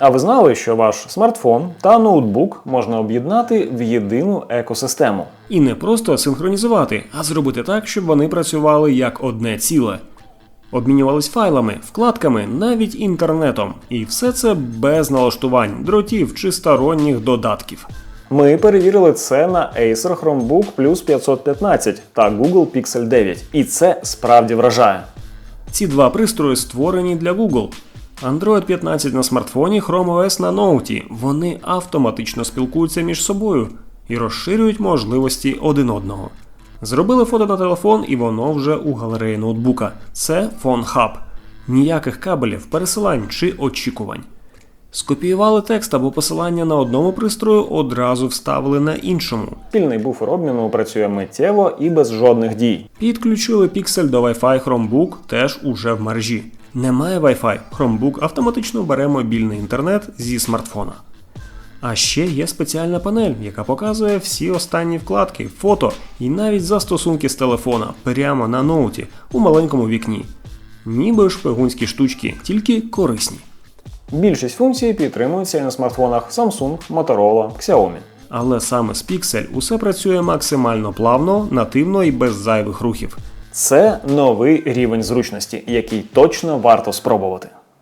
А ви знали, що ваш смартфон та ноутбук можна об'єднати в єдину екосистему? І не просто синхронізувати, а зробити так, щоб вони працювали як одне ціле. Обмінювались файлами, вкладками, навіть інтернетом. І все це без налаштувань, дротів чи сторонніх додатків. Ми перевірили це на Acer Chromebook Plus 515 та Google Pixel 9, і це справді вражає. Ці два пристрої створені для Google. Android 15 на смартфоні, Chrome OS на ноуті. Вони автоматично спілкуються між собою і розширюють можливості один одного. Зробили фото на телефон, і воно вже у галереї ноутбука. Це Phone Hub. Ніяких кабелів, пересилань чи очікувань. Скопіювали текст або посилання на одному пристрою, одразу вставили на іншому. Спільний буфер обміну працює миттєво і без жодних дій. Підключили Pixel до Wi-Fi Chromebook теж уже в мережі. Немає Wi-Fi, Chromebook автоматично бере мобільний інтернет зі смартфона. А ще є спеціальна панель, яка показує всі останні вкладки, фото і навіть застосунки з телефона прямо на ноуті у маленькому вікні. Ніби шпигунські штучки, тільки корисні. Більшість функцій підтримується і на смартфонах Samsung, Motorola, Xiaomi. Але саме з Pixel усе працює максимально плавно, нативно і без зайвих рухів. Це новий рівень зручності, який точно варто спробувати.